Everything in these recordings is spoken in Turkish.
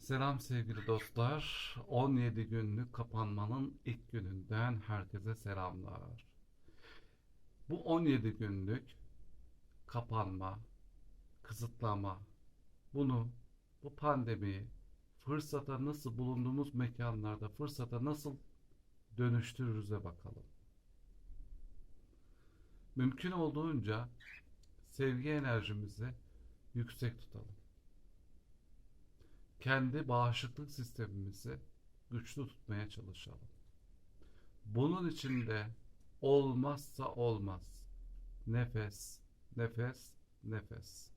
Selam sevgili dostlar. 17 günlük kapanmanın ilk gününden herkese selamlar. Bu 17 günlük kapanma, kısıtlama, bunu, bu pandemiyi fırsata nasıl bulunduğumuz mekanlarda fırsata nasıl dönüştürürüze bakalım. Mümkün olduğunca sevgi enerjimizi yüksek tutalım kendi bağışıklık sistemimizi güçlü tutmaya çalışalım. Bunun için de olmazsa olmaz. Nefes, nefes, nefes.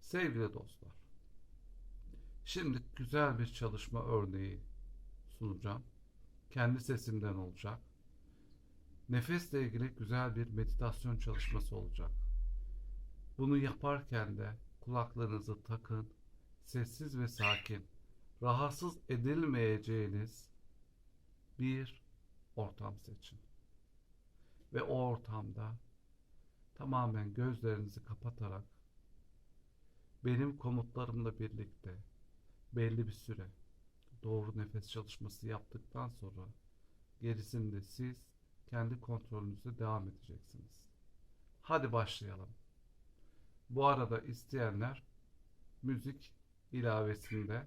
Sevgili dostlar, şimdi güzel bir çalışma örneği sunacağım. Kendi sesimden olacak. Nefesle ilgili güzel bir meditasyon çalışması olacak. Bunu yaparken de kulaklarınızı takın, sessiz ve sakin, rahatsız edilmeyeceğiniz bir ortam seçin. Ve o ortamda tamamen gözlerinizi kapatarak benim komutlarımla birlikte belli bir süre doğru nefes çalışması yaptıktan sonra gerisinde siz kendi kontrolünüzle devam edeceksiniz. Hadi başlayalım. Bu arada isteyenler müzik ilavesinde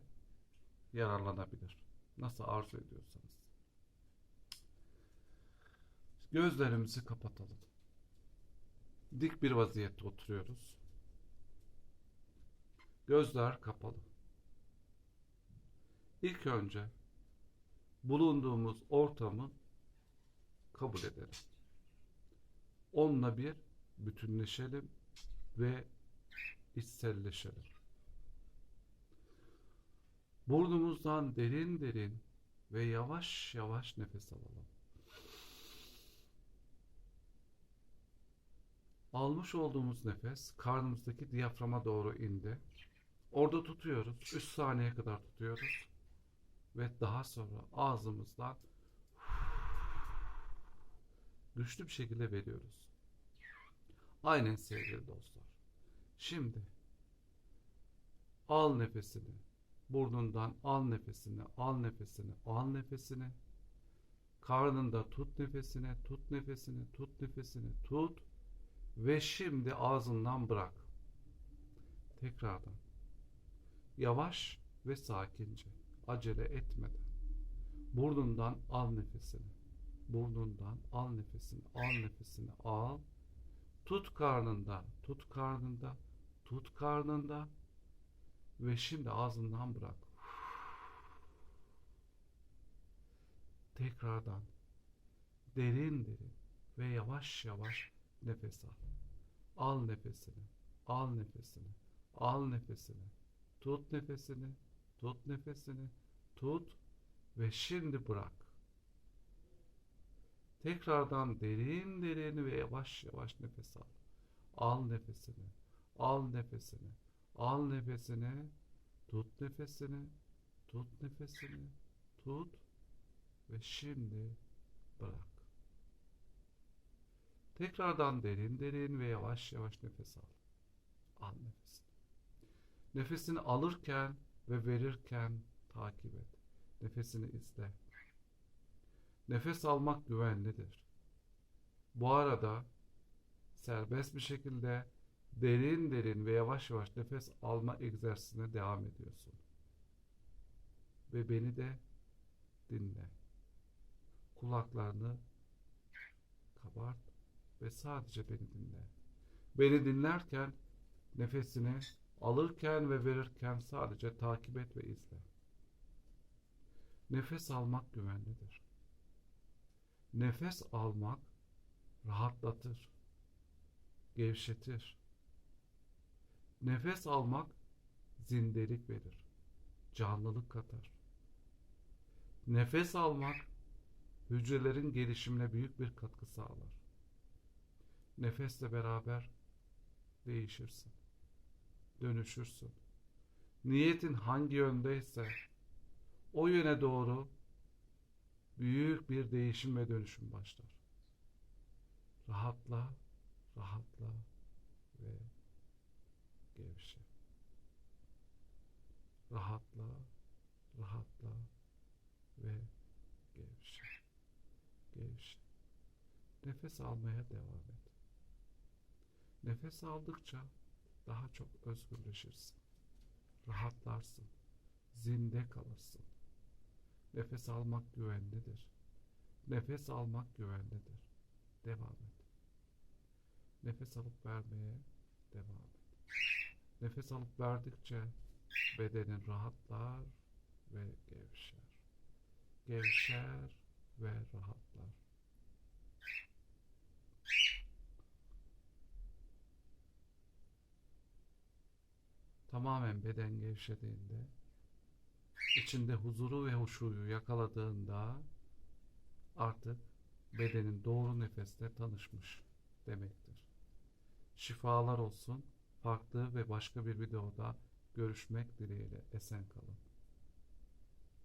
yararlanabilir. Nasıl arzu ediyorsanız. Gözlerimizi kapatalım. Dik bir vaziyette oturuyoruz. Gözler kapalı. İlk önce bulunduğumuz ortamı kabul edelim. Onunla bir bütünleşelim ve içselleşelim. Burnumuzdan derin derin ve yavaş yavaş nefes alalım. Almış olduğumuz nefes karnımızdaki diyaframa doğru indi. Orada tutuyoruz. 3 saniye kadar tutuyoruz. Ve daha sonra ağzımızdan güçlü bir şekilde veriyoruz. Aynen sevgili dostlar. Şimdi al nefesini. Burnundan al nefesini, al nefesini, al nefesini. Karnında tut nefesini, tut nefesini, tut nefesini, tut. Ve şimdi ağzından bırak. Tekrardan. Yavaş ve sakince, acele etmeden. Burnundan al nefesini. Burnundan al nefesini, al nefesini, al. Tut karnında, tut karnında, tut karnında. Ve şimdi ağzından bırak. Tekrardan derin derin ve yavaş yavaş nefes al. Al nefesini, al nefesini, al nefesini. Tut nefesini, tut nefesini, tut ve şimdi bırak. Tekrardan derin derin ve yavaş yavaş nefes al. Al nefesini, al nefesini, Al nefesini, tut nefesini, tut nefesini, tut ve şimdi bırak. Tekrardan derin derin ve yavaş yavaş nefes al. Al nefesini. Nefesini alırken ve verirken takip et. Nefesini izle. Nefes almak güvenlidir. Bu arada serbest bir şekilde derin derin ve yavaş yavaş nefes alma egzersizine devam ediyorsun. Ve beni de dinle. Kulaklarını kabart ve sadece beni dinle. Beni dinlerken nefesini alırken ve verirken sadece takip et ve izle. Nefes almak güvenlidir. Nefes almak rahatlatır, gevşetir Nefes almak zindelik verir. Canlılık katar. Nefes almak hücrelerin gelişimine büyük bir katkı sağlar. Nefesle beraber değişirsin. Dönüşürsün. Niyetin hangi yöndeyse o yöne doğru büyük bir değişim ve dönüşüm başlar. Rahatla, rahatla ve gevşe. Rahatla, rahatla ve gevşe. Gevşe. Nefes almaya devam et. Nefes aldıkça daha çok özgürleşirsin. Rahatlarsın. Zinde kalırsın. Nefes almak güvenlidir. Nefes almak güvenlidir. Devam et. Nefes alıp vermeye devam et. Nefes alıp verdikçe bedenin rahatlar ve gevşer. Gevşer ve rahatlar. Tamamen beden gevşediğinde, içinde huzuru ve huşuyu yakaladığında artık bedenin doğru nefesle tanışmış demektir. Şifalar olsun. Farklı ve başka bir videoda görüşmek dileğiyle esen kalın.